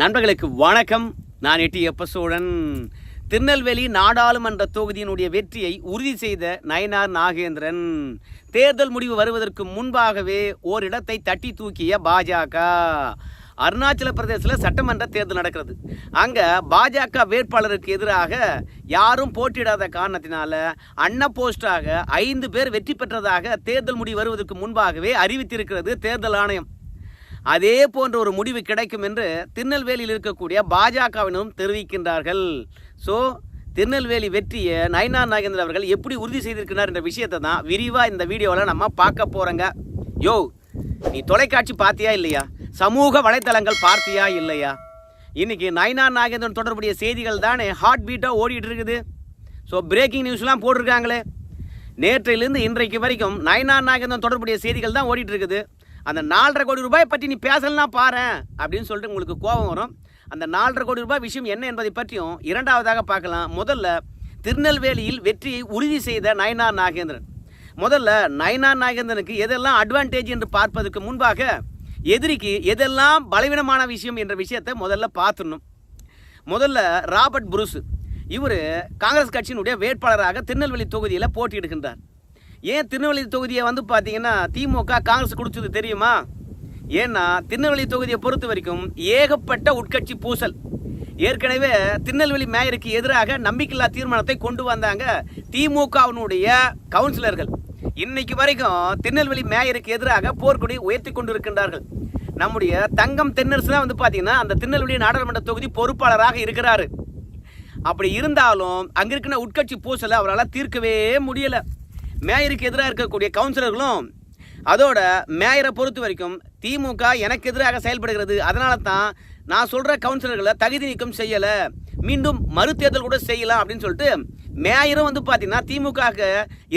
நண்பர்களுக்கு வணக்கம். நான் எட்டி எப்பசோழன். திருநெல்வேலி நாடாளுமன்ற தொகுதியினுடைய வெற்றியை உறுதி செய்த நயனார் நாகேந்திரன். தேர்தல் முடிவு வருவதற்கு முன்பாகவே ஓரிடத்தை தட்டி தூக்கிய பாஜக. அருணாச்சல பிரதேசத்தில் சட்டமன்ற தேர்தல் நடக்கிறது. அங்கே பாஜக வேட்பாளருக்கு எதிராக யாரும் போட்டியிடாத காரணத்தினால அன்ன போஸ்டாக ஐந்து பேர் வெற்றி பெற்றதாக தேர்தல் முடிவு வருவதற்கு முன்பாகவே அறிவித்திருக்கிறது தேர்தல் ஆணையம். அதே போன்ற ஒரு முடிவு கிடைக்கும் என்று திருநெல்வேலியில் இருக்கக்கூடிய பாஜகவினரும் தெரிவிக்கின்றார்கள். ஸோ திருநெல்வேலி வெற்றியை நயனார் நாகேந்திரன் அவர்கள் எப்படி உறுதி செய்திருக்கிறார் என்ற விஷயத்தை தான் விரிவாக இந்த வீடியோவில் நம்ம பார்க்க போகிறோங்க யோ நீ தொலைக்காட்சி பார்த்தியா இல்லையா? சமூக வலைத்தளங்கள் பார்த்தியா இல்லையா? இன்றைக்கி நயனார் நாகேந்திரன் தொடர்புடைய செய்திகள் தானே ஹார்ட் பீட்டாக ஓடிட்டு இருக்குது. ஸோ பிரேக்கிங் நியூஸ்லாம் போட்டிருக்காங்களே. நேற்றிலிருந்து இன்றைக்கு வரைக்கும் நயனார் நாகேந்திரன் தொடர்புடைய செய்திகள் தான் ஓடிட்டு இருக்குது. அந்த நாலரை கோடி ரூபாய் பற்றி நீ பேசலாம் பாரு அப்படின்னு சொல்லிட்டு உங்களுக்கு கோபம் வரும். அந்த நாலரை கோடி ரூபாய் விஷயம் என்ன என்பதை பற்றியும் இரண்டாவதாக பார்க்கலாம். முதல்ல திருநெல்வேலியில் வெற்றியை உறுதி செய்த நயனார் நாகேந்திரன். முதல்ல நயனார் நாகேந்திரனுக்கு எதெல்லாம் அட்வான்டேஜ் என்று பார்ப்பதற்கு முன்பாக எதிரிக்கு எதெல்லாம் பலவீனமான விஷயம் என்ற விஷயத்தை முதல்ல பார்த்துடணும். முதல்ல ராபர்ட் புருஸ் இவர் காங்கிரஸ் கட்சியினுடைய வேட்பாளராக திருநெல்வேலி தொகுதியில் போட்டியிடுகின்றார். ஏன் திருநெல்வேலி தொகுதியை வந்து பார்த்தீங்கன்னா திமுக காங்கிரஸ் கொடுத்தது தெரியுமா? ஏன்னா திருநெல்வேலி தொகுதியை பொறுத்த வரைக்கும் ஏகப்பட்ட உட்கட்சி பூசல். ஏற்கனவே திருநெல்வேலி மேயருக்கு எதிராக நம்பிக்கையில்லா தீர்மானத்தை கொண்டு வந்தாங்க திமுகவினுடைய கவுன்சிலர்கள். இன்னைக்கு வரைக்கும் திருநெல்வேலி மேயருக்கு எதிராக போர்க்கொடி உயர்த்தி கொண்டிருக்கின்றார்கள். நம்முடைய தங்கம் தென்னரசுலாம் வந்து பார்த்தீங்கன்னா அந்த திருநெல்வேலி நாடாளுமன்ற தொகுதி பொறுப்பாளராக இருக்கிறாரு. அப்படி இருந்தாலும் அங்கே இருக்கிற உட்கட்சி பூசலை அவரால் தீர்க்கவே முடியலை. மேயருக்கு எதிராக இருக்கக்கூடிய கவுன்சிலர்களும் அதோட மேயரை பொறுத்த வரைக்கும் திமுக எனக்கு எதிராக செயல்படுகிறது. அதனால தான் நான் சொல்கிற கவுன்சிலர்களை தகுதி நீக்கம் செய்யலை. மீண்டும் மறுதேர்தல் கூட செய்யலாம் அப்படின்னு சொல்லிட்டு மேயரும் வந்து பார்த்தீங்கன்னா திமுகவுக்கு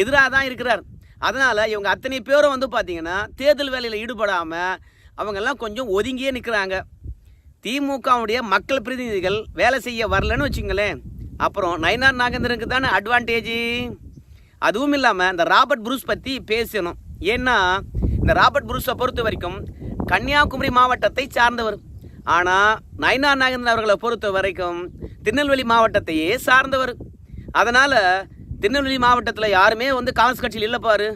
எதிராக தான் இருக்கிறார். அதனால் இவங்க அத்தனை பேரும் வந்து பார்த்தீங்கன்னா தேர்தல் வேலையில் ஈடுபடாமல் அவங்கெல்லாம் கொஞ்சம் ஒதுங்கியே நிற்கிறாங்க திமுகவுடைய மக்கள் பிரதிநிதிகள் வேலை செய்ய வரலன்னு வச்சுங்களேன். அப்புறம் நயனார் நாகேந்திரனுக்கு தானே அட்வான்டேஜ் அதுவும் இல்லாமல் இந்த ராபர்ட் புரூஸ் பற்றி பேசணும். ஏன்னா இந்த ராபர்ட் புரூஸை பொறுத்த வரைக்கும் கன்னியாகுமரி மாவட்டத்தை சார்ந்தவர். ஆனால் நயனா நாகேந்திரன் அவர்களை பொறுத்த வரைக்கும் திருநெல்வேலி மாவட்டத்தையே சார்ந்தவர். அதனால் திருநெல்வேலி மாவட்டத்தில் யாருமே வந்து காங்கிரஸ் கட்சியில் இல்லை பாரு.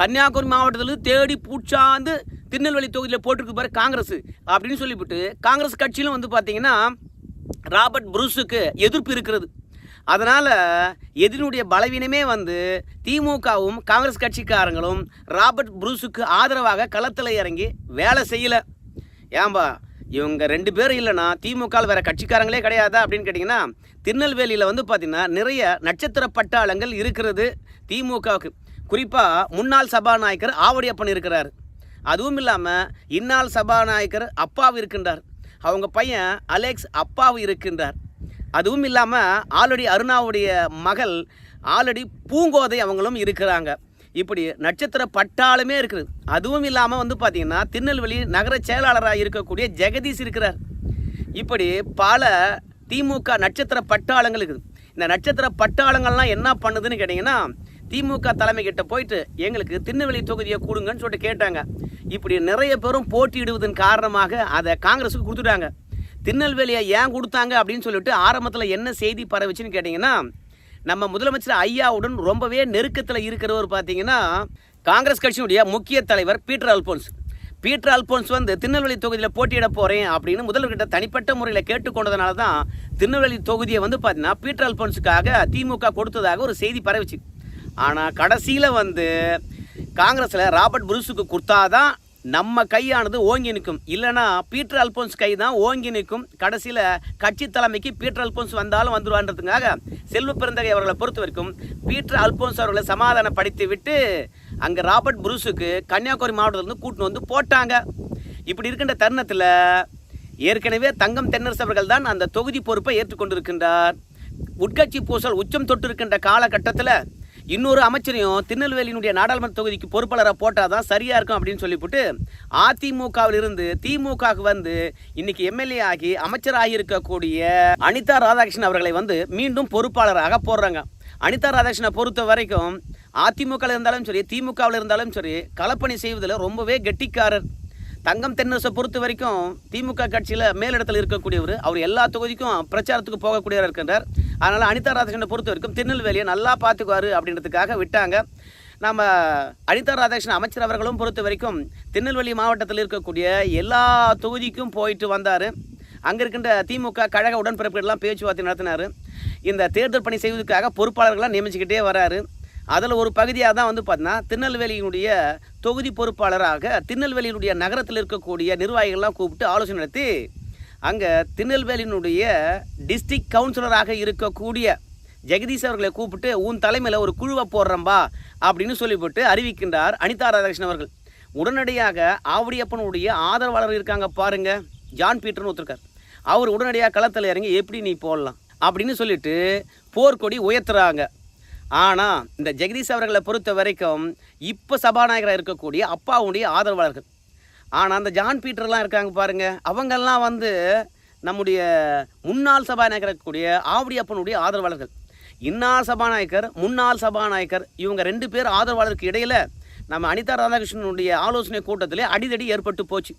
கன்னியாகுமரி மாவட்டத்தில் தேடி பூச்சாந்து திருநெல்வேலி தொகுதியில் போட்டிருக்கு பாரு காங்கிரஸ். அப்படின்னு சொல்லிவிட்டு காங்கிரஸ் கட்சியிலும் வந்து பார்த்தீங்கன்னா ராபர்ட் புரூஸுக்கு எதிர்ப்பு இருக்கிறது. அதனால் எதிரினுடைய பலவீனமே வந்து திமுகவும் காங்கிரஸ் கட்சிக்காரங்களும் ராபர்ட் புரூஸுக்கு ஆதரவாக களத்தில் இறங்கி வேலை செய்யலை. ஏன்பா இவங்க ரெண்டு பேரும் இல்லைன்னா திமுக வேறு கட்சிக்காரங்களே கிடையாதா அப்படின்னு கேட்டிங்கன்னா திருநெல்வேலியில் வந்து பார்த்திங்கன்னா நிறைய நட்சத்திர பட்டாளங்கள் இருக்கிறது திமுகவுக்கு. குறிப்பாக முன்னாள் சபாநாயகர் ஆவடியப்பன் இருக்கிறார். அதுவும் இல்லாமல் இந்நாள் சபாநாயகர் அப்பாவு இருக்கின்றார். அவங்க பையன் அலெக்ஸ் அப்பாவு இருக்கின்றார். அதுவும் இல்லாமல் ஆல்ரெடி அருணாவுடைய மகள் ஆல்ரெடி பூங்கோதை அவங்களும் இருக்கிறாங்க. இப்படி நட்சத்திர பட்டாளமே இருக்குது. அதுவும் இல்லாமல் வந்து பார்த்திங்கன்னா திருநெல்வேலி நகர செயலாளராக இருக்கக்கூடிய ஜெகதீஷ் இருக்கிறார். இப்படி பல திமுக நட்சத்திர பட்டாளங்கள் இருக்குது. இந்த நட்சத்திர பட்டாளங்கள்லாம் என்ன பண்ணுதுன்னு கேட்டிங்கன்னா திமுக தலைமை கிட்ட போயிட்டு எங்களுக்கு திருநெல்வேலி தொகுதியை கொடுங்கன்னு சொல்லிட்டு கேட்டாங்க. இப்படி நிறைய பேரும் போட்டியிடுவதன் காரணமாக அதை காங்கிரஸுக்கு கொடுத்துட்டாங்க. திருநெல்வேலியை ஏன் கொடுத்தாங்க அப்படின்னு சொல்லிட்டு ஆரம்பத்தில் என்ன செய்தி பரவிச்சுன்னு கேட்டிங்கன்னா நம்ம முதலமைச்சர் ஐயாவுடன் ரொம்பவே நெருக்கத்தில் இருக்கிறவர் பார்த்தீங்கன்னா காங்கிரஸ் கட்சியினுடைய முக்கிய தலைவர் பீட்டர் அல்போன்ஸ். பீட்டர் அல்போன்ஸ் வந்து திருநெல்வேலி தொகுதியில் போட்டியிட போகிறேன் அப்படின்னு முதல்வர்கிட்ட தனிப்பட்ட முறையில் கேட்டுக்கொண்டதுனால தான் திருநெல்வேலி தொகுதியை வந்து பார்த்தீங்கன்னா பீட்டர் அல்போன்ஸுக்காக திமுக கொடுத்ததாக ஒரு செய்தி பரவிச்சு. ஆனால் கடைசியில் வந்து காங்கிரஸில் ராபர்ட் புருஸுக்கு கொடுத்தாதான் நம்ம கையானது ஓங்கி நிற்கும். இல்லைனா பீட்டர் அல்போன்ஸ் கை தான் ஓங்கி நிற்கும். கடைசியில் கட்சி தலைமைக்கு பீட்டர் அல்போன்ஸ் வந்தாலும் வந்துடுவான்றதுக்காக செல்வ பிறந்தகை அவர்களை பொறுத்த வரைக்கும் பீட்டர் அல்போன்ஸ் அவர்களை சமாதானப்படுத்தி விட்டு அங்கே ராபர்ட் புரூஸுக்கு கன்னியாகுமரி மாவட்டத்திலிருந்து கூட்டின்னு வந்து போட்டாங்க. இப்படி இருக்கின்ற தருணத்தில் ஏற்கனவே தங்கம் தென்னரசு அவர்கள் தான் அந்த தொகுதி பொறுப்பை ஏற்றுக்கொண்டிருக்கின்றார். உட்கட்சி பூசல் உச்சம் தொட்டு இருக்கின்ற காலகட்டத்தில் இன்னொரு அமைச்சரையும் திருநெல்வேலியினுடைய நாடாளுமன்ற தொகுதிக்கு பொறுப்பாளராக போட்டால் தான் சரியாக இருக்கும் அப்படின்னு சொல்லிவிட்டு அதிமுகவில் இருந்து திமுகவுக்கு வந்து இன்னைக்கு எம்எல்ஏ ஆகி அமைச்சராகி இருக்கக்கூடிய அனிதா ராதாகிருஷ்ணன் அவர்களை வந்து மீண்டும் பொறுப்பாளராக போடுறாங்க. அனிதா ராதாகிருஷ்ணனை பொறுத்த வரைக்கும் அதிமுகவில் இருந்தாலும் சரி திமுகவில் இருந்தாலும் சரி களப்பணி செய்வதில் ரொம்பவே கெட்டிக்காரர். தங்கம் தென்னரசை பொறுத்த வரைக்கும் திமுக கட்சியில் மேலிடத்தில் இருக்கக்கூடியவர் அவர் எல்லா தொகுதிக்கும் பிரச்சாரத்துக்கு போகக்கூடியவர் இருக்கின்றார். அதனால் அனிதா ராதாகிருஷ்ணனை பொறுத்த வரைக்கும் திருநெல்வேலியை நல்லா பார்த்துக்குவார் அப்படின்றதுக்காக விட்டாங்க. நம்ம அனிதா ராதாகிருஷ்ணன் அமைச்சர் அவர்களும் பொறுத்த வரைக்கும் திருநெல்வேலி மாவட்டத்தில் இருக்கக்கூடிய எல்லா தொகுதிக்கும் போயிட்டு வந்தார். அங்கே இருக்கின்ற திமுக கழக உடன்பிறப்புகள்லாம் பேச்சுவார்த்தை நடத்தினார். இந்த தேர்தல் பணி செய்வதற்காக பொறுப்பாளர்களாக நியமிச்சுக்கிட்டே வராரு. அதில் ஒரு பகுதியாக தான் வந்து பார்த்தீங்கன்னா திருநெல்வேலியினுடைய தொகுதி பொறுப்பாளராக திருநெல்வேலியினுடைய நகரத்தில் இருக்கக்கூடிய நிர்வாகிகள்லாம் கூப்பிட்டு ஆலோசனை நடத்தி அங்கே திருநெல்வேலியினுடைய டிஸ்ட்ரிக்ட் கவுன்சிலராக இருக்கக்கூடிய ஜெகதீஷ் அவர்களை கூப்பிட்டு உன் தலைமையில் ஒரு குழுவை போடுறம்பா அப்படின்னு சொல்லிவிட்டு அறிவிக்கின்றார் அனிதா ராதாகிருஷ்ணன் அவர்கள். உடனடியாக ஆவடியப்பனுடைய ஆதரவாளர் இருக்காங்க பாருங்க ஜான் பீட்டர்னு ஒருத்தருக்கார். அவர் உடனடியாக களத்தில் இறங்கி எப்படி நீ போடலாம்? அப்படின்னு சொல்லிட்டு போர்க்கொடி உயர்த்துறாங்க. ஆனால் இந்த ஜெகதீஷ் அவர்களை பொறுத்த வரைக்கும் இப்போ சபாநாயகராக இருக்கக்கூடிய அப்பாவுடைய ஆதரவாளர்கள். ஆனால் அந்த ஜான் பீட்டர்லாம் இருக்காங்க பாருங்கள் அவங்கெல்லாம் வந்து நம்முடைய முன்னாள் சபாநாயகர் இருக்கக்கூடிய ஆவடியப்பனுடைய ஆதரவாளர்கள். இன்னார் சபாநாயகர் முன்னாள் சபாநாயகர் இவங்க ரெண்டு பேர் ஆதரவாளருக்கு இடையில் நம்ம அனிதா ராதாகிருஷ்ணனுடைய ஆலோசனை கூட்டத்திலே அடிதடி ஏற்பட்டு போச்சு.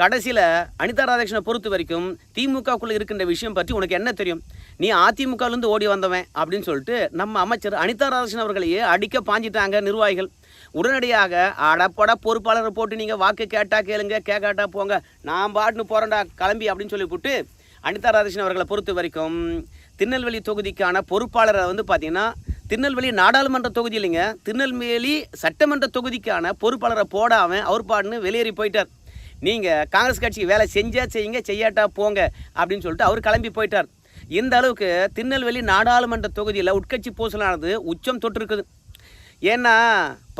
கடைசியில் அனிதா ராதாகிருஷ்ணனை பொறுத்த வரைக்கும் திமுகக்குள்ளே இருக்கின்ற விஷயம் பற்றி உனக்கு என்ன தெரியும்? நீ அதிமுகலேருந்து ஓடி வந்தவன் அப்படின்னு சொல்லிட்டு நம்ம அமைச்சர் அனிதா ராதாகிருஷ்ணன் அவர்களையே அடிக்க பாஞ்சிட்டாங்க நிர்வாகிகள். உடனடியாக அடப்பட பொறுப்பாளரை போட்டு நீங்கள் வாக்கு கேட்டால் கேளுங்க கேட்காட்டா போங்க. நான் பாட்டுன்னு போகிறேன்டா கிளம்பி அப்படின்னு சொல்லிவிட்டு அனிதா ராதாகிருஷ்ணன் அவர்களை பொறுத்த வரைக்கும் திருநெல்வேலி தொகுதிக்கான பொறுப்பாளரை வந்து பார்த்தீங்கன்னா திருநெல்வேலி நாடாளுமன்ற தொகுதி இல்லைங்க திருநெல்வேலி சட்டமன்ற தொகுதிக்கான பொறுப்பாளரை போடாமல் அவர் பாட்டுன்னு வெளியேறி போயிட்டார். நீங்கள் காங்கிரஸ் கட்சி வேலை செஞ்சா செய்யுங்க செய்யாட்டா போங்க அப்படின்னு சொல்லிட்டு அவர் கிளம்பி போயிட்டார். இந்த அளவுக்கு திருநெல்வேலி நாடாளுமன்ற தொகுதியில் உட்கட்சி பூசலானது உச்சம் தொட்டிருக்குது. ஏன்னா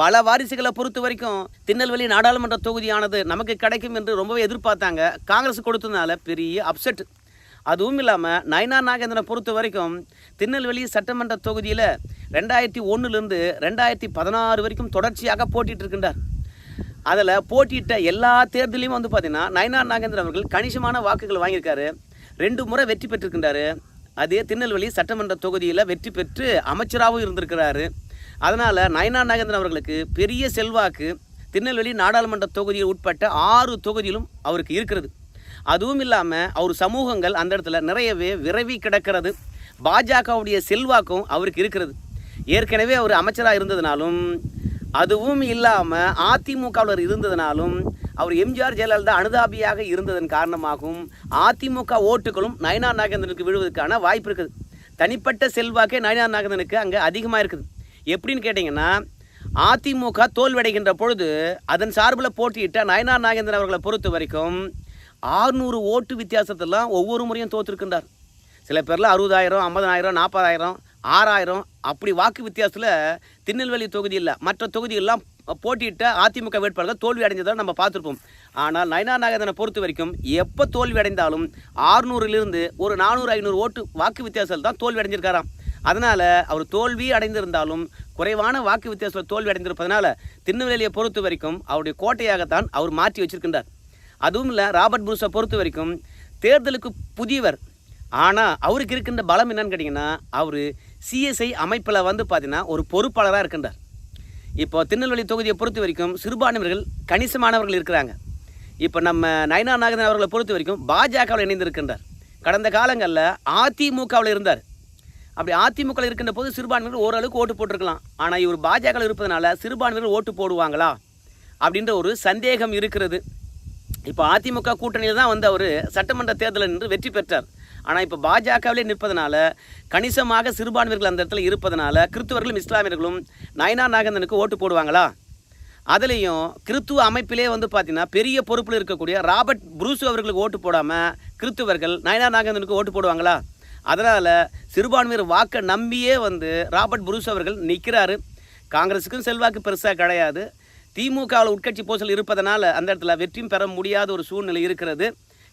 பல வாரிசுகளை பொறுத்த வரைக்கும் திருநெல்வேலி நாடாளுமன்ற தொகுதியானது நமக்கு கிடைக்கும் என்று ரொம்பவே எதிர்பார்த்தாங்க. காங்கிரஸ் கொடுத்ததுனால பெரிய அப்செட் அதுவும் இல்லாமல் நயனா நாகேந்திரனை பொறுத்த வரைக்கும் திருநெல்வேலி சட்டமன்ற தொகுதியில் ரெண்டாயிரத்தி ஒன்றுலேருந்து ரெண்டாயிரத்தி பதினாறு வரைக்கும் தொடர்ச்சியாக போட்டிட்டு இருக்கின்றார். அதில் போட்டியிட்ட எல்லா தேர்தலையும் வந்து பார்த்திங்கன்னா நயனார் நாகேந்திரன் அவர்கள் கணிசமான வாக்குகள் வாங்கியிருக்காரு. ரெண்டு முறை வெற்றி பெற்றிருக்கின்றாரு. அதே திருநெல்வேலி சட்டமன்ற தொகுதியில் வெற்றி பெற்று அமைச்சராகவும் இருந்திருக்கிறாரு. அதனால் நயனா நாகேந்திரன் அவர்களுக்கு பெரிய செல்வாக்கு திருநெல்வேலி நாடாளுமன்ற தொகுதியில் உட்பட்ட ஆறு தொகுதியிலும் அவருக்கு இருக்கிறது. அதுவும் இல்லாமல் அவர் சமூகங்கள் அந்த இடத்துல நிறையவே விரவி கிடக்கிறது. பாஜகவுடைய செல்வாக்கும் அவருக்கு இருக்கிறது. ஏற்கனவே அவர் அமைச்சராக இருந்ததுனாலும் அதுவும் இல்லாமல் அதிமுகவில் இருந்ததுனாலும் அவர் எம்ஜிஆர் ஜெயலலிதா அனுதாபியாக இருந்ததன் காரணமாகவும் அதிமுக ஓட்டுகளும் நயனா நாகேந்திரனுக்கு விழுவதற்கான வாய்ப்பு இருக்குது. தனிப்பட்ட செல்வாக்கே நயனா நாகேந்திரனுக்கு அங்கே அதிகமாக இருக்குது. எப்படின்னு கேட்டிங்கன்னா அதிமுக தோல்வடைகின்ற பொழுது அதன் சார்பில் போட்டியிட்ட நயனார் நாகேந்திரன் அவர்களை பொறுத்த வரைக்கும் ஆறுநூறு ஓட்டு வித்தியாசத்தெல்லாம் ஒவ்வொரு முறையும் தோற்றுருக்கின்றார் சில பேரில் அறுபதாயிரம் ஐம்பதாயிரம் நாற்பதாயிரம் ஆறாயிரம் அப்படி வாக்கு வித்தியாசத்தில் திருநெல்வேலி தொகுதி இல்லை. மற்ற தொகுதிகளெலாம் போட்டியிட்ட அதிமுக வேட்பாளர்கள் தோல்வி அடைஞ்சதை நம்ம பார்த்துருப்போம். ஆனால் நயனா நாகேந்திரனை பொறுத்த வரைக்கும் எப்போ தோல்வி அடைந்தாலும் ஆறுநூறுலேருந்து ஒரு நானூறு ஐநூறு ஓட்டு வாக்கு வித்தியாசத்தில் தான் தோல்வி அடைஞ்சிருக்காராம் அதனால் அவர் தோல்வி அடைந்திருந்தாலும் குறைவான வாக்கு வித்தியாசத்தில் தோல்வி அடைந்திருப்பதனால திருநெல்வேலியை பொறுத்த வரைக்கும் அவருடைய கோட்டையாகத்தான் அவர் மாற்றி வச்சிருக்கின்றார். அதுவும் இல்லை ராபர்ட் புருஷை பொறுத்த வரைக்கும் தேர்தலுக்கு புதியவர். ஆனால் அவருக்கு இருக்கின்ற பலம் என்னன்னு கேட்டிங்கன்னா அவர் சிஎஸ்ஐ அமைப்பில் வந்து பார்த்தீங்கன்னா ஒரு பொறுப்பாளராக இருக்கின்றார். இப்போ திருநெல்வேலி தொகுதியை பொறுத்த வரைக்கும் சிறுபான்மையர்கள் கணிசமானவர்கள் இருக்கிறாங்க. இப்போ நம்ம நயனா நாகதன் அவர்களை பொறுத்த வரைக்கும் பாஜகவில் இணைந்திருக்கின்றார். கடந்த காலங்களில் அதிமுகவில் இருந்தார். அப்படி அதிமுகவில் இருக்கின்ற போது சிறுபான்மையினர் ஓரளவுக்கு ஓட்டு போட்டிருக்கலாம். ஆனால் இவர் பாஜகவில் இருப்பதனால சிறுபான்மையினர் ஓட்டு போடுவாங்களா? அப்படின்ற ஒரு சந்தேகம் இருக்கிறது. இப்போ அதிமுக கூட்டணியில் தான் வந்து அவர் சட்டமன்ற தேர்தலில் நின்று வெற்றி பெற்றார். ஆனால் இப்போ பாஜகவிலே நிற்பதனால கணிசமாக சிறுபான்மையர்கள் அந்த இடத்துல இருப்பதனால கிறித்துவர்களும் இஸ்லாமியர்களும் நயனா நாகந்தனுக்கு ஓட்டு போடுவாங்களா? அதுலேயும் கிறித்துவ அமைப்பிலே வந்து பார்த்தீங்கன்னா பெரிய பொறுப்பில் இருக்கக்கூடிய ராபர்ட் புரூசு அவர்களுக்கு ஓட்டு போடாமல் கிறித்துவர்கள் நயனா நாகந்தனுக்கு ஓட்டு போடுவாங்களா? அதனால் சிறுபான்மையர் வாக்கை நம்பியே வந்து ராபர்ட் புரூஸ் அவர்கள் நிற்கிறாரு காங்கிரஸுக்கும் செல்வாக்கு பெருசாக கிடையாது. திமுகவில் உட்கட்சி போசல் இருப்பதனால் அந்த இடத்துல வெற்றியும் பெற முடியாத ஒரு சூழ்நிலை இருக்கிறது.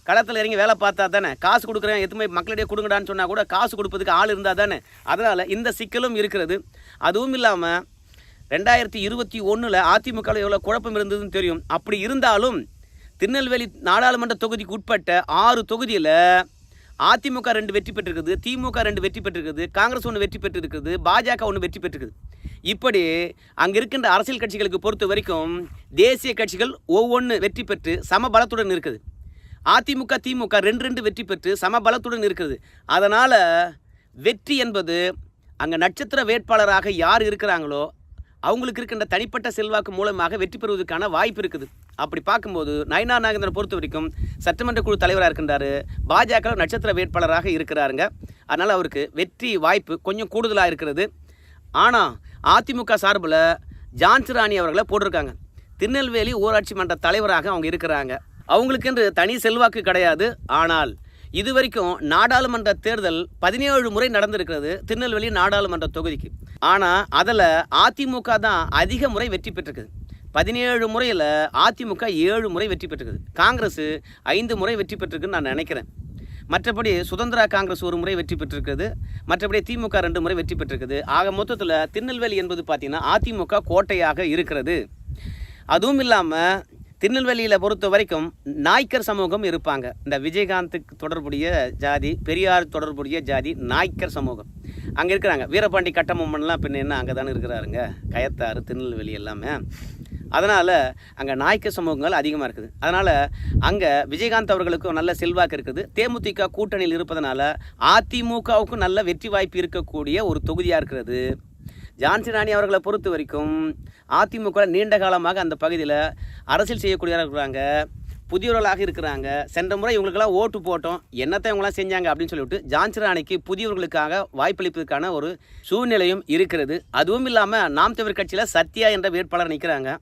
களத்தில் இறங்கி வேலை பார்த்தா தானே? காசு கொடுக்குறேன் எதுவுமே மக்களிடையே கொடுங்கடான்னு சொன்னால் கூட காசு கொடுப்பதுக்கு ஆள் இருந்தால் தானே? அதனால் இந்த சிக்கலும் இருக்கிறது. அதுவும் இல்லாமல் ரெண்டாயிரத்தி இருபத்தி ஒன்றில் அதிமுகவில் எவ்வளோ குழப்பம் இருந்ததுன்னு தெரியும். அப்படி இருந்தாலும் திருநெல்வேலி நாடாளுமன்ற தொகுதிக்கு உட்பட்ட ஆறு தொகுதியில் அதிமுக ரெண்டு வெற்றி பெற்றிருக்குது திமுக ரெண்டு வெற்றி பெற்றிருக்குது காங்கிரஸ் ஒன்று வெற்றி பெற்றிருக்குது பாஜக ஒன்று வெற்றி பெற்றிருக்குது. இப்படி அங்கே இருக்கின்ற அரசியல் கட்சிகளுக்கு பொறுத்த வரைக்கும் தேசிய கட்சிகள் ஒவ்வொன்று வெற்றி பெற்று சமபலத்துடன் இருக்குது. அதிமுக திமுக ரெண்டு ரெண்டு வெற்றி பெற்று சமபலத்துடன் இருக்குது. அதனால் வெற்றி என்பது அங்கே நட்சத்திர வேட்பாளராக யார் இருக்கிறாங்களோ அவங்களுக்கு இருக்கின்ற தனிப்பட்ட செல்வாக்கு மூலமாக வெற்றி பெறுவதற்கான வாய்ப்பு இருக்குது. அப்படி பார்க்கும்போது நயனா நாகேந்திரன் பொறுத்த வரைக்கும் சட்டமன்ற குழு தலைவராக இருக்கின்றாரு. பாஜக நட்சத்திர வேட்பாளராக இருக்கிறாருங்க. அதனால் அவருக்கு வெற்றி வாய்ப்பு கொஞ்சம் கூடுதலாக இருக்கிறது. ஆனால் அதிமுக சார்பில் ஜான்சி ராணி அவர்களை போட்டிருக்காங்க. திருநெல்வேலி ஊராட்சி மன்ற தலைவராக அவங்க இருக்கிறாங்க. அவங்களுக்கென்று தனி செல்வாக்கு கிடையாது. ஆனால் இது வரைக்கும் நாடாளுமன்ற தேர்தல் பதினேழு முறை நடந்திருக்கிறது திருநெல்வேலி நாடாளுமன்ற தொகுதிக்கு. ஆனால் அதில் அதிமுக தான் அதிக முறை வெற்றி பெற்றிருக்குது பதினேழு முறையில் அதிமுக ஏழு முறை வெற்றி பெற்றிருக்குது. காங்கிரஸ் ஐந்து முறை வெற்றி பெற்றிருக்குன்னு நான் நினைக்கிறேன். மற்றபடி சுதந்திரா காங்கிரஸ் ஒரு முறை வெற்றி பெற்றிருக்கிறது. மற்றபடி திமுக ரெண்டு முறை வெற்றி பெற்றிருக்குது. ஆக மொத்தத்தில் திருநெல்வேலி என்பது பார்த்திங்கன்னா அதிமுக கோட்டையாக இருக்கிறது. அதுவும் இல்லாமல் திருநெல்வேலியில் பொறுத்த வரைக்கும் நாய்க்கர் சமூகம் இருப்பாங்க. இந்த விஜயகாந்துக்கு தொடர்புடைய ஜாதி பெரியார் தொடர்புடைய ஜாதி நாய்க்கர் சமூகம். அங்கே இருக்கிறாங்க. வீரபாண்டி கட்டமம்மன்லாம் பின்ன என்ன அங்கே தானே இருக்கிறாருங்க? கயத்தாறு திருநெல்வேலி எல்லாமே. அதனால் அங்கே நாய்க்க சமூகங்கள் அதிகமாக இருக்குது. அதனால் அங்கே விஜயகாந்த் அவர்களுக்கும் நல்ல செல்வாக்கு இருக்குது. தேமுதிக கூட்டணியில் இருப்பதனால அதிமுகவுக்கும் நல்ல வெற்றி வாய்ப்பு இருக்கக்கூடிய ஒரு தொகுதியாக இருக்கிறது. ஜான்சி ராணி அவர்களை பொறுத்த வரைக்கும் அதிமுக நீண்ட காலமாக அந்த பகுதியில் அரசியல் செய்யக்கூடியவராக இருக்கிறாங்க புதியவர்களாக இருக்கிறாங்க. சென்ற முறை இவங்களுக்கெல்லாம் ஓட்டு போட்டோம். என்னத்தை இவங்களாம் செஞ்சாங்க அப்படின்னு சொல்லிவிட்டு ஜான்சி ராணிக்கு புதியவர்களுக்காக வாய்ப்பளிப்பதற்கான ஒரு சூழ்நிலையும் இருக்கிறது. அதுவும் இல்லாமல் நாம் தமிழ் கட்சியில் சத்யா என்ற வேட்பாளர் நிற்கிறாங்க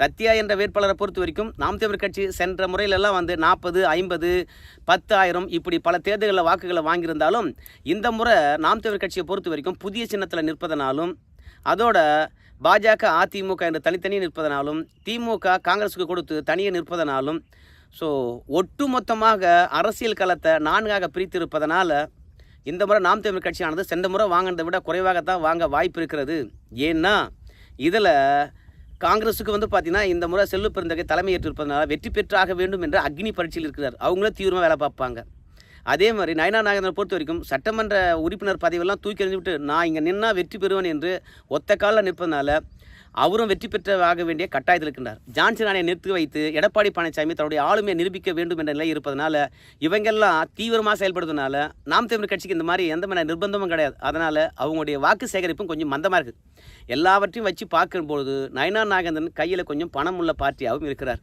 சத்யா என்ற வேட்பாளரை பொறுத்த வரைக்கும் நாம் தமிழ் கட்சி சென்ற முறையிலெல்லாம் வந்து நாற்பது ஐம்பது பத்தாயிரம் இப்படி பல தேர்தல்களில் வாக்குகளை வாங்கியிருந்தாலும் இந்த முறை நாம் தமிழ் கட்சியை பொறுத்த வரைக்கும் புதிய சின்னத்தில் நிற்பதனாலும் அதோட பாஜக அதிமுக என்று தனித்தனியாக நிற்பதனாலும் திமுக காங்கிரஸுக்கு கொடுத்து தனியே நிற்பதனாலும் ஸோ ஒட்டுமொத்தமாக அரசியல் களத்தை நான்காக பிரித்திருப்பதனால் இந்த முறை நாம் தமிழ் கட்சியானது சென்ற முறை வாங்கினதை விட குறைவாகத்தான் வாங்க வாய்ப்பு இருக்கிறது. ஏன்னா இதில் காங்கிரஸுக்கு வந்து பார்த்தீங்கன்னா இந்த முறை செல்லு பெருந்தகை தலைமையேற்றிருப்பதனால வெற்றி பெற்றாக வேண்டும் என்ற அக்னி பரீட்சையில் இருக்கிறார். அவங்களும் தீவிரமாக வேலை பார்ப்பாங்க. அதே மாதிரி நயனா நாகேந்திரனை பொறுத்த வரைக்கும் சட்டமன்ற உறுப்பினர் பதவியெல்லாம் தூக்கி எறிஞ்சுவிட்டு நான் இங்கே நின்னா வெற்றி பெறுவேன் என்று ஒத்த காலில் நிற்பதனால அவரும் வெற்றி பெற்றதாக வேண்டிய கட்டாயத்தில் இருக்கின்றார். ஜான்சி ராணியை நிறுத்தி வைத்து எடப்பாடி பழனிசாமி தன்னுடைய ஆளுமையை நிரூபிக்க வேண்டும் என்ற நிலை இருப்பதனால இவங்கெல்லாம் தீவிரமாக செயல்படுறதுனால நாம் தமிழ் கட்சிக்கு இந்த மாதிரி எந்த மாதிரி நிர்பந்தமும் கிடையாது. அதனால் அவங்களுடைய வாக்கு சேகரிப்பும் கொஞ்சம் மந்தமாக இருக்குது எல்லாவற்றையும் வச்சு பார்க்கும்பொழுது நயனா நாகேந்திரன் கையில் கொஞ்சம் பணம் உள்ள பார்ட்டியாகவும் இருக்கிறார்.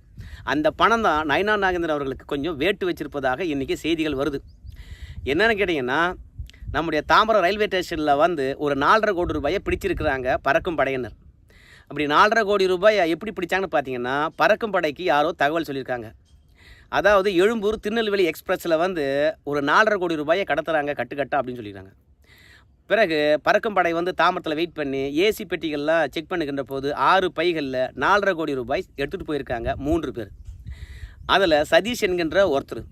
அந்த பணம் தான் நயனா நாகேந்திரன் அவர்களுக்கு கொஞ்சம் வேட்டு வச்சிருப்பதாக இன்றைக்கி செய்திகள் வருது. என்னென்னு கேட்டிங்கன்னா நம்முடைய தாம்பரம் ரயில்வே ஸ்டேஷனில் வந்து ஒரு நாலரை கோடி ரூபாயை பிடிச்சிருக்கிறாங்க பறக்கும் படையினர். அப்படி நாலரை கோடி ரூபாய் எப்படி பிடிச்சாங்கன்னு பார்த்தீங்கன்னா பறக்கும் படைக்கு யாரோ தகவல் சொல்லியிருக்காங்க. அதாவது எழும்பூர் திருநெல்வேலி எக்ஸ்பிரஸில் வந்து ஒரு நாலரை கோடி ரூபாயை கடத்துறாங்க கட்டுக்கட்டா அப்படின்னு சொல்லியிருக்காங்க. பிறகு பறக்கும் படை வந்து தாமரத்தில் வெயிட் பண்ணி ஏசி பெட்டிகள்லாம் செக் பண்ணுகின்ற போது ஆறு பைகளில் நாலரை கோடி ரூபாய் எடுத்துகிட்டு போயிருக்காங்க மூன்று பேர். அதில் சதீஷ் என்கின்ற ஒருத்தர்.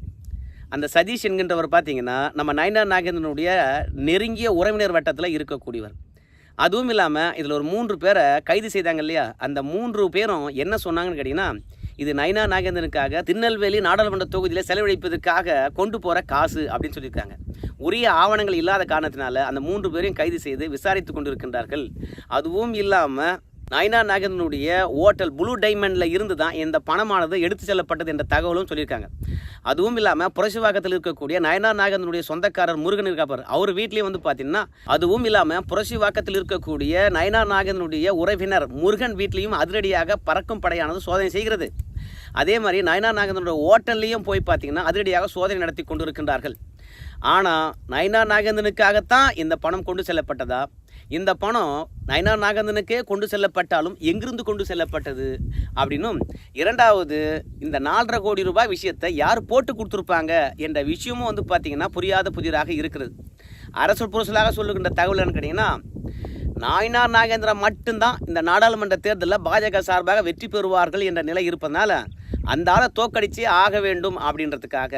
அந்த சதீஷ் என்கின்றவர் பார்த்தீங்கன்னா நம்ம நயனா நாகேந்திரனுடைய நெருங்கிய உறவினர் வட்டத்தில் இருக்கக்கூடியவர். அதுவும் இல்லாமல் இதில் ஒரு மூன்று பேரை கைது செய்தாங்க இல்லையா? அந்த மூன்று பேரும் என்ன சொன்னாங்கன்னு கேட்டிங்கன்னா இது நைனா நாகேந்திரனுக்காக திருநெல்வேலி நாடாளுமன்ற தொகுதியில் செலவழிப்பதற்காக கொண்டு போகிற காசு அப்படின்னு சொல்லியிருக்காங்க. உரிய ஆவணங்கள் இல்லாத காரணத்தினால அந்த மூன்று பேரையும் கைது செய்து விசாரித்து கொண்டிருக்கின்றார்கள். அதுவும் இல்லாமல் நயனா நாகேந்திரனுடைய ஓட்டல் ப்ளூ டைமண்டில் இருந்து தான் இந்த பணமானது எடுத்து செல்லப்பட்டது என்ற தகவலும் சொல்லியிருக்காங்க. அதுவும் இல்லாமல் புரசிவாக்கத்தில் இருக்கக்கூடிய நயனா நாகேந்திரனுடைய சொந்தக்காரர் முருகன் இருக்காப்பார் அவர் வீட்லேயும் வந்து பார்த்தீங்கன்னா அதுவும் இல்லாமல் புரசிவாக்கத்தில் இருக்கக்கூடிய நயனா நாகேந்திரனுடைய உறவினர் முருகன் வீட்லேயும் அதிரடியாக பறக்கும் படையானது சோதனை செய்கிறது. அதே மாதிரி நயனா நாகேந்திரனுடைய ஓட்டல்லையும் போய் பார்த்தீங்கன்னா அதிரடியாக சோதனை நடத்தி கொண்டிருக்கின்றார்கள். ஆனால் நயனா நாகேந்திரனுக்காகத்தான் இந்த பணம் கொண்டு செல்லப்பட்டதா? இந்த பணம் நயனார் நாகந்தனுக்கே கொண்டு செல்லப்பட்டாலும் எங்கிருந்து கொண்டு செல்லப்பட்டது? அப்படின்னும் இரண்டாவது இந்த நாலரை கோடி ரூபாய் விஷயத்தை யார் போட்டு கொடுத்துருப்பாங்க என்ற விஷயமும் வந்து பார்த்திங்கன்னா புரியாத புதிராக இருக்கிறது. அரசு புரசலாக சொல்லுகின்ற தகவல் என்னன்னு கேட்டிங்கன்னா நாயனார் நாகேந்திரா மட்டும்தான் இந்த நாடாளுமன்ற தேர்தலில் பாஜக சார்பாக வெற்றி பெறுவார்கள் என்ற நிலை இருப்பதனால அந்த ஆளை தோக்கடிச்சே ஆக வேண்டும் அப்படின்றதுக்காக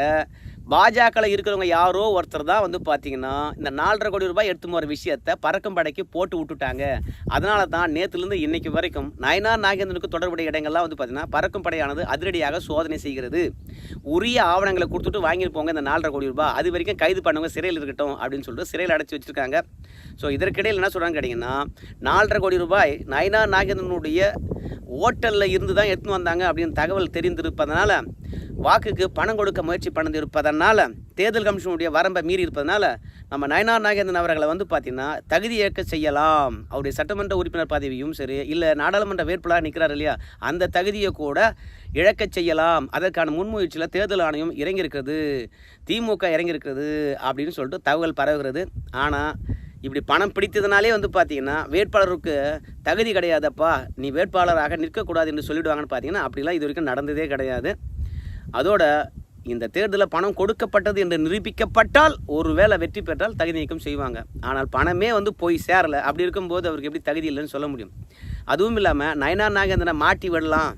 பாஜகவில் இருக்கிறவங்க யாரோ ஒருத்தர் தான் வந்து பார்த்தீங்கன்னா இந்த நாலரை கோடி ரூபாய் எடுத்து போகிற விஷயத்தை பறக்கும் படைக்கு போட்டு விட்டுட்டாங்க. அதனால தான் நேற்றுலேருந்து இன்றைக்கு வரைக்கும் நயனார் நாகேந்திரனுக்கு தொடர்புடைய இடங்கள்லாம் வந்து பார்த்தீங்கன்னா பறக்கும் படையானது அதிரடியாக சோதனை செய்கிறது. உரிய ஆவணங்களை கொடுத்துட்டு வாங்கிட்டு போங்க இந்த நாலரை கோடி ரூபாய். அது வரைக்கும் கைது பண்ணவங்க சிறையில் இருக்கட்டும் அப்படின்னு சொல்லிட்டு சிறையில் அடைச்சி வச்சுருக்காங்க. ஸோ இதற்கிடையில் என்ன சொல்கிறாங்க கேட்டிங்கன்னா நாலரை கோடி ரூபாய் நயனார் நாகேந்திரனுடைய ஓட்டலில் இருந்து தான் எடுத்துன்னு வந்தாங்க அப்படின்னு தகவல் தெரிந்திருப்பதனால வாக்குக்கு பணம் கொடுக்க முயற்சி பண்ணது இருப்பதனால் தேர்தல் கமிஷனுடைய வரம்பை மீறி இருப்பதனால நம்ம நயனார் நாகேந்திரன் அவர்களை வந்து பார்த்தீங்கன்னா தகுதி ஏற்க செய்யலாம். அவருடைய சட்டமன்ற உறுப்பினர் பதவியும் சரி இல்லை நாடாளுமன்ற வேட்பாளர் நிற்கிறார் இல்லையா அந்த தகுதியை கூட இழக்கச் செய்யலாம். அதற்கான முன்முயற்சியில் தேர்தல் ஆணையம் இறங்கியிருக்கிறது. திமுக இறங்கியிருக்கிறது அப்படின்னு சொல்லிட்டு தகவல் பரவுகிறது. ஆனால் இப்படி பணம் பிடித்ததுனாலே வந்து பார்த்தீங்கன்னா வேட்பாளருக்கு தகுதி கிடையாதப்பா நீ வேட்பாளராக நிற்கக்கூடாது என்று சொல்லிடுவாங்கன்னு பார்த்தீங்கன்னா அப்படிலாம் இது வரைக்கும் நடந்ததே கிடையாது. அதோட இந்த தேர்தலில் பணம் கொடுக்கப்பட்டது என்று நிரூபிக்கப்பட்டால் ஒருவேளை வெற்றி பெற்றால் தகுதி நீக்கம் செய்வாங்க. ஆனால் பணமே வந்து போய் சேரலை. அப்படி இருக்கும்போது அவருக்கு எப்படி தகுதி இல்லைன்னு சொல்ல முடியும். அதுவும் இல்லாமல் நயனார் நாகேந்திரனை மாட்டி விடலாம்.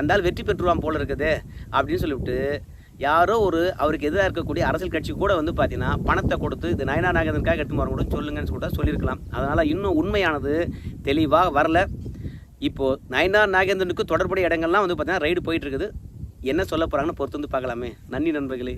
அந்தால் வெற்றி பெற்றுவான் போல இருக்குது. அப்படின்னு சொல்லிவிட்டு யாரோ ஒரு அவருக்கு எதிராக இருக்கக்கூடிய அரசியல் கட்சி கூட வந்து பார்த்தீங்கன்னா பணத்தை கொடுத்து இது நயனா நாகேந்திரனுக்காக எடுத்து வர கூட சொல்லுங்கன்னு சொல்லிட்டு சொல்லியிருக்கலாம். அதனால் இன்னும் உண்மையானது தெளிவாக வரல. இப்போது நயனார் நாகேந்திரனுக்கு தொடர்புடைய இடங்கள்லாம் வந்து பார்த்தீங்கன்னா ரைடு போயிட்டு இருக்குது. என்ன சொல்ல போகிறாங்கன்னு பொறுத்து வந்து பார்க்கலாமே. நன்றி நண்பர்களே.